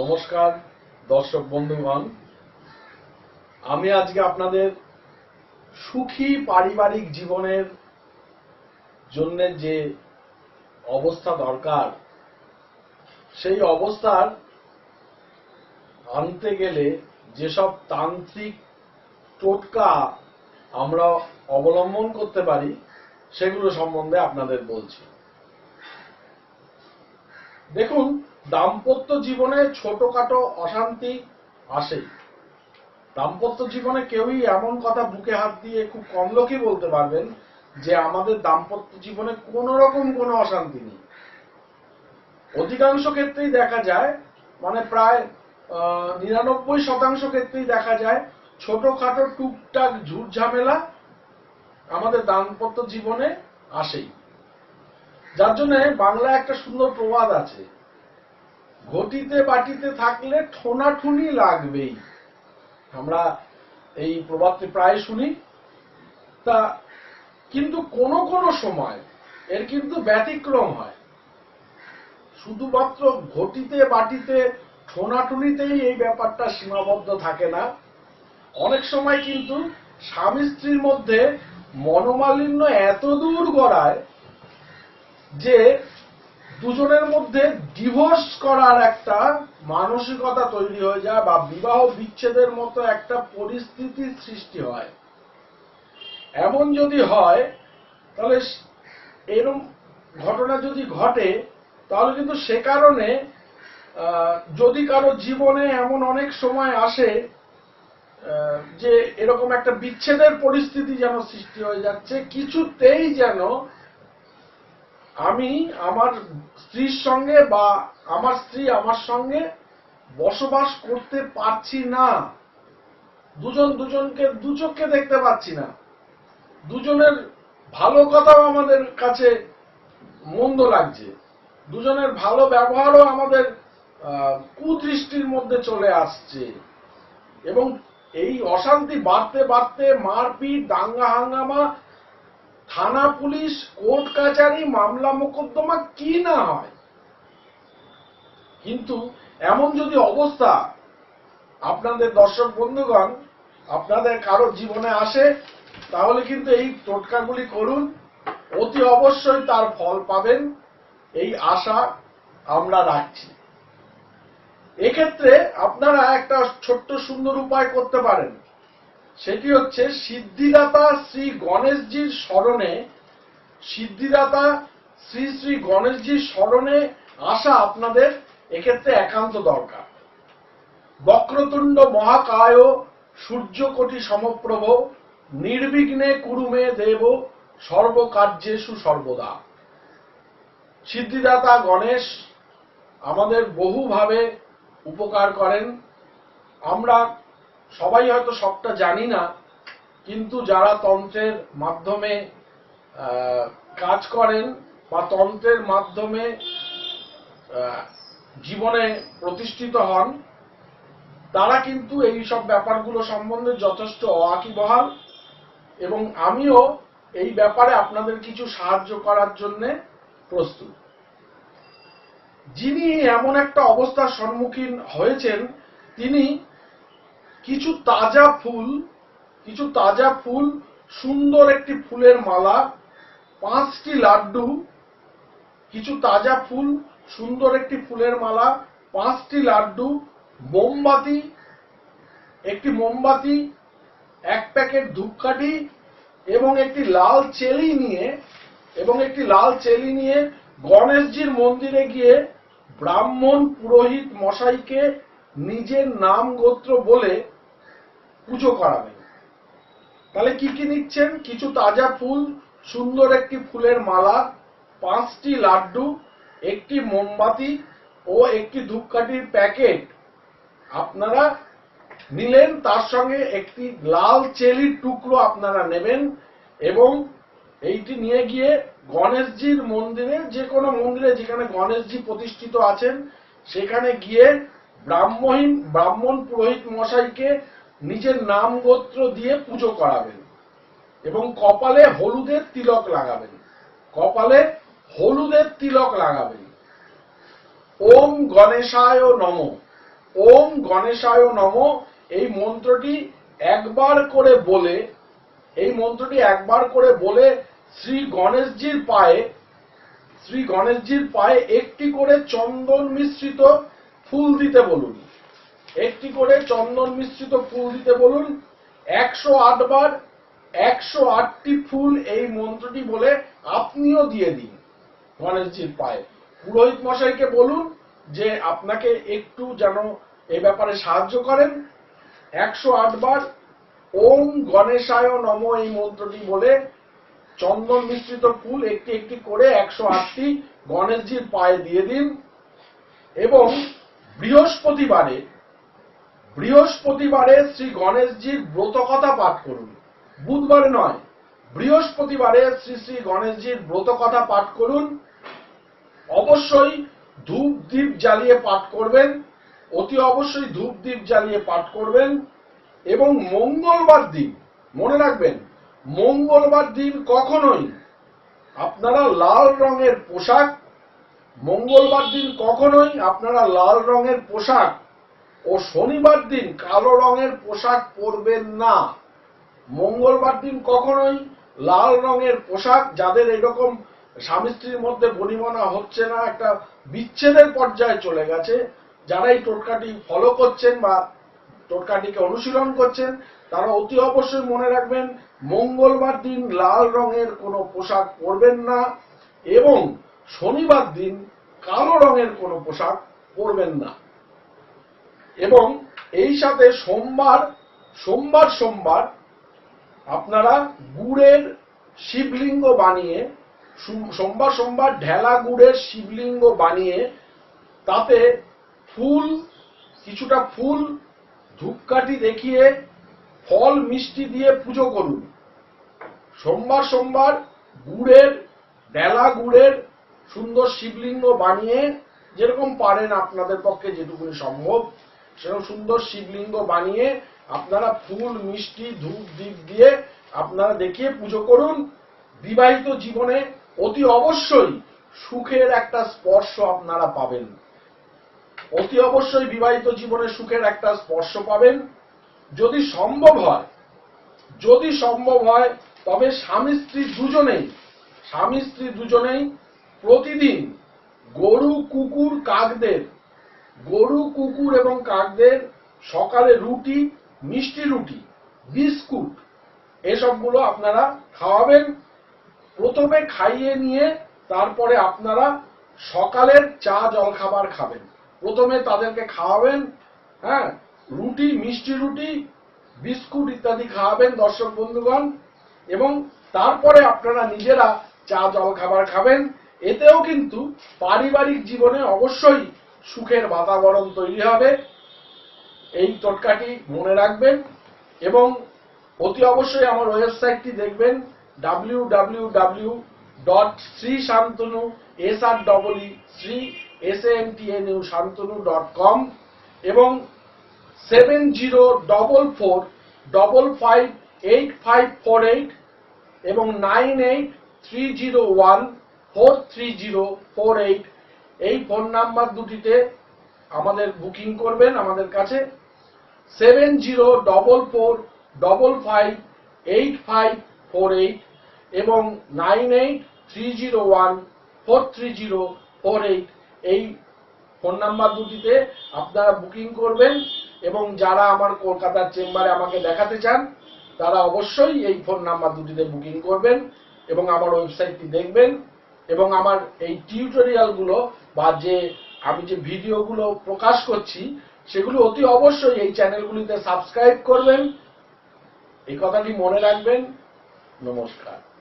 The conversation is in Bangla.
নমস্কার, দর্শক বন্ধুগণ। আমি আজকে আপনাদের সুখী পারিবারিক জীবনের জন্য যে অবস্থা দরকার, সেই অবস্থার আনতে গেলে যেসব তান্ত্রিক টোটকা আমরা অবলম্বন করতে পারি, সেগুলো সম্বন্ধে আপনাদের বলছি। দেখুন দাম্পত্য জীবনে ছোটখাটো অশান্তি আসে। দাম্পত্য জীবনে কেউই এমন কথা বুকে হাত দিয়ে খুব কম লোকই বলতে পারবেন যে আমাদের দাম্পত্য জীবনে কোনো রকম কোনো অশান্তি নেই। অধিকাংশ ক্ষেত্রেই দেখা যায় মানে প্রায় নিরানব্বই শতাংশ ক্ষেত্রেই দেখা যায় ছোটখাটো টুকটাক ঝুট ঝামেলা আমাদের দাম্পত্য জীবনে আসেই। যার জন্য বাংলায় একটা সুন্দর প্রবাদ আছে ঘটিতে বাটিতে থাকলে ঠোনাঠুনি লাগবেই। আমরা এই প্রবাদটি প্রায় শুনি। তা কিন্তু কোন কোন সময় এর কিন্তু ব্যতিক্রম হয়। শুধুমাত্র ঘটিতে বাটিতে ঠোনাঠুনিতেই এই ব্যাপারটা সীমাবদ্ধ থাকে না। অনেক সময় কিন্তু স্বামী স্ত্রীর মধ্যে মনোমালিন্য এত দূর গড়ায় যে দুজনের মধ্যে ডিভোর্স করার একটা মানসিকতা তৈরি হয়ে যায় বা বিবাহ বিচ্ছেদের মতো একটা পরিস্থিতির সৃষ্টি হয়। এমন যদি হয়, তাহলে এরম ঘটনা যদি ঘটে, তাহলে কিন্তু সে কারণে যদি কারও জীবনে এমন অনেক সময় আসে যে এরকম একটা বিচ্ছেদের পরিস্থিতি যেন সৃষ্টি হয়ে যাচ্ছে, কিছুতেই যেন আমি আমার স্ত্রীর সঙ্গে বা আমার স্ত্রী আমার সঙ্গে বসবাস করতে পারছি না। দুজন দুজনকে দু দেখতে পাচ্ছি না। দুজনের ভালো কথাও আমাদের কাছে মন্দ লাগছে। দুজনের ভালো ব্যবহারও আমাদের কুদৃষ্টির মধ্যে চলে আসছে। এবং এই অশান্তি বাড়তে বাড়তে মারপিট, দাঙ্গা, হাঙ্গামা থানা, পুলিশ, কোর্ট, কাচারি, মামলা, মোকদ্দমা, কি না হয়? কিন্তু এমন যদি অবস্থা আপনাদের দর্শক বন্ধুগণ, আপনাদের কারও জীবনে আসে, তাহলে কিন্তু এই টোটকাগুলি করুন। অতি অবশ্যই তার ফল পাবেন। এই আশা আমরা রাখছি। এক্ষেত্রে আপনারা একটা ছোট্ট সুন্দর উপায় করতে পারেন। সেটি হচ্ছে সিদ্ধিদাতা শ্রী গণেশজির স্মরণে, সিদ্ধিদাতা শ্রী শ্রী গণেশজির স্মরণে আসা আপনাদের এক্ষেত্রে একান্ত দরকার। বক্রতুণ্ড মহাকায় সূর্যকোটি সমপ্রভ, নির্বিঘ্নে কুরুমে দেব সর্বকার্যেষু সর্বদা। সিদ্ধিদাতা গণেশ আমাদের বহুভাবে উপকার করেন। আমরা সবাই হয়তো সবটা জানি না, কিন্তু যারা তন্ত্রের মাধ্যমে কাজ করেন বা তন্ত্রের মাধ্যমে জীবনে প্রতিষ্ঠিত হন, তারা কিন্তু এই সব ব্যাপারগুলো সম্বন্ধে যথেষ্ট অয়াকিবহাল এবং আমিও এই ব্যাপারে আপনাদের কিছু সাহায্য করার জন্য প্রস্তুত। যিনি এমন একটা অবস্থার সম্মুখীন হয়েছেন, তিনি কিছু তাজা ফুল, কিছু তাজা ফুল, সুন্দর একটি ফুলের মালা, পাঁচটি লাড্ডু, কিছু তাজা ফুল, সুন্দর একটি ফুলের মালা, পাঁচটি লাড্ডু, মোমবাতি, একটি মোমবাতি, এক প্যাকেট ধূপকাঠি এবং একটি লাল চেলি নিয়ে, এবং একটি লাল চেলি নিয়ে গণেশজির মন্দিরে গিয়ে ব্রাহ্মণ পুরোহিত মশাইকে নিজের নাম গোত্র বলে পুজো করাবেন। তাহলে কি কি নিচ্ছেন? কিছু তাজা ফুল, সুন্দর একটি ফুলের মালা, পাঁচটি লাড্ডু, একটি মোমবাতি ও একটি ধূপকাঠির প্যাকেট। আপনারা নিলেন, তার সঙ্গে একটি লাল চেলির টুকরো আপনারা নেবেন এবং এইটি নিয়ে গিয়ে গণেশজির মন্দিরে, যে কোনো মন্দিরে যেখানে গণেশজি প্রতিষ্ঠিত আছেন, সেখানে গিয়ে ব্রাহ্মহীন, ব্রাহ্মণ পুরোহিত মশাইকে নিজের নাম গোত্র দিয়ে পুজো করাবেন এবং কপালে হলুদের তিলক লাগাবেন। কপালে হলুদের তিলক লাগাবেন। ওম গণেশায় নম। ওম গণেশায় নম। এই মন্ত্রটি একবার করে বলে, এই মন্ত্রটি একবার করে বলে শ্রী গণেশজির পায়ে, শ্রী গণেশজির পায়ে একটি করে চন্দন মিশ্রিত ফুল দিতে বলুন। একটি করে চন্দন মিশ্রিত ফুল দিতে বলুন। একশো বার একশো আটটি ফুল এই মন্ত্রটি বলে আপনিও দিয়ে দিন। গণেশজির পায়ে। পুরোহিত মশাইকে বলুন যে আপনাকে একটু যেন এ ব্যাপারে সাহায্য করেন। একশো বার ওম গণেশায় নম এই মন্ত্রটি বলে চন্দন মিশ্রিত ফুল একটি একটি করে একশো আটটি গণেশজির পায়ে দিয়ে দিন। এবং বৃহস্পতিবারে বৃহস্পতিবারে শ্রী গণেশজির ব্রতকথা পাঠ করুন। বুধবারে নয়, বৃহস্পতিবারে শ্রী শ্রী গণেশজির ব্রতকথা পাঠ করুন। অবশ্যই ধূপ দ্বীপ জ্বালিয়ে পাঠ করবেন, অতি অবশ্যই ধূপ দ্বীপ জ্বালিয়ে পাঠ করবেন এবং মঙ্গলবার দিন, মনে রাখবেন, মঙ্গলবার দিন কখনোই আপনারা লাল রঙের পোশাক, মঙ্গলবার দিন কখনোই আপনারা লাল রঙের পোশাক ও শনিবার দিন কালো রঙের পোশাক পরবেন না। মঙ্গলবার দিন কখনোই লাল রঙের পোশাক যাদের এরকম স্বামী স্ত্রীর মধ্যে বনিমনা হচ্ছে না, একটা বিচ্ছেদের পর্যায়ে চলে গেছে। যারা এই টোটকাটি ফলো করছেন বা টোটকাটিকে অনুশীলন করছেন, তারা অতি অবশ্যই মনে রাখবেন, মঙ্গলবার দিন লাল রঙের কোনো পোশাক পরবেন না এবং শনিবার দিন কালো রঙের কোনো পোশাক পরবেন না। এবং এই সাথে সোমবার সোমবার সোমবার আপনারা গুড়ের শিবলিঙ্গ বানিয়ে সোমবার সোমবার ঢেলা গুড়ের শিবলিঙ্গ বানিয়ে তাতে ফুল, কিছুটা ফুল, ধূপকাঠি দেখিয়ে ফল, মিষ্টি দিয়ে পুজো করুন। সোমবার সোমবার গুড়ের ডেলা গুড়ের সুন্দর শিবলিঙ্গ বানিয়ে যেরকম পারেন আপনাদের পক্ষে যেটুকুনি সম্ভব। সেরকম সুন্দর শিবলিঙ্গ বানিয়ে আপনারা ফুল, মিষ্টি, ধূপ দ্বীপ দিয়ে আপনারা দেখিয়ে পুজো করুন। বিবাহিত জীবনে অতি অবশ্যই সুখের একটা স্পর্শ আপনারা পাবেন। অতি অবশ্যই বিবাহিত জীবনে সুখের একটা স্পর্শ পাবেন। যদি সম্ভব হয়, যদি সম্ভব হয়, তবে স্বামী, স্ত্রী দুজনেই, স্বামী, স্ত্রী দুজনেই প্রতিদিন গরু, কুকুর, কাকদের গরু, কুকুর এবং কাকদের সকালে রুটি, মিষ্টি রুটি, বিস্কুট, এসবগুলো আপনারা খাওয়াবেন। প্রথমে খাইয়ে নিয়ে তারপরে আপনারা সকালের চা জল খাবার খাবেন। প্রথমে তাদেরকে খাওয়াবেন হ্যাঁ রুটি, মিষ্টি রুটি, বিস্কুট ইত্যাদি খাওয়াবেন দর্শক বন্ধুগণ। এবং তারপরে আপনারা নিজেরা চা জল খাবার খাবেন। এতেও কিন্তু পারিবারিক জীবনে অবশ্যই সুখের বাতাবরণ তৈরি হবে। এই টোটকাটি মনে রাখবেন এবং অতি অবশ্যই আমার ওয়েবসাইটটি দেখবেন W W W dot Shri Shantanu S R double Shri S N T N U Shantanu dot com এবং seven zero double four double five eight five four eight এবং nine eight three zero one four three zero four eight এই ফোন নাম্বার দুটিতে আমাদের বুকিং করবেন আমাদের কাছে। Seven zero double four double five eight five four eight এবং nine eight three zero one four three zero four eight এই ফোন নাম্বার দুটিতে আপনারা বুকিং করবেন এবং যারা আমার কলকাতার চেম্বারে আমাকে দেখাতে চান, তারা অবশ্যই এই ফোন নাম্বার দুটিতে বুকিং করবেন এবং আমার ওয়েবসাইটটি দেখবেন এবং আমার এই টিউটোরিয়ালগুলো বা যে আমি যে ভিডিওগুলো প্রকাশ করছি, সেগুলো অতি অবশ্যই এই চ্যানেলগুলিতে সাবস্ক্রাইব করবেন। এই কথাটি মনে রাখবেন। নমস্কার।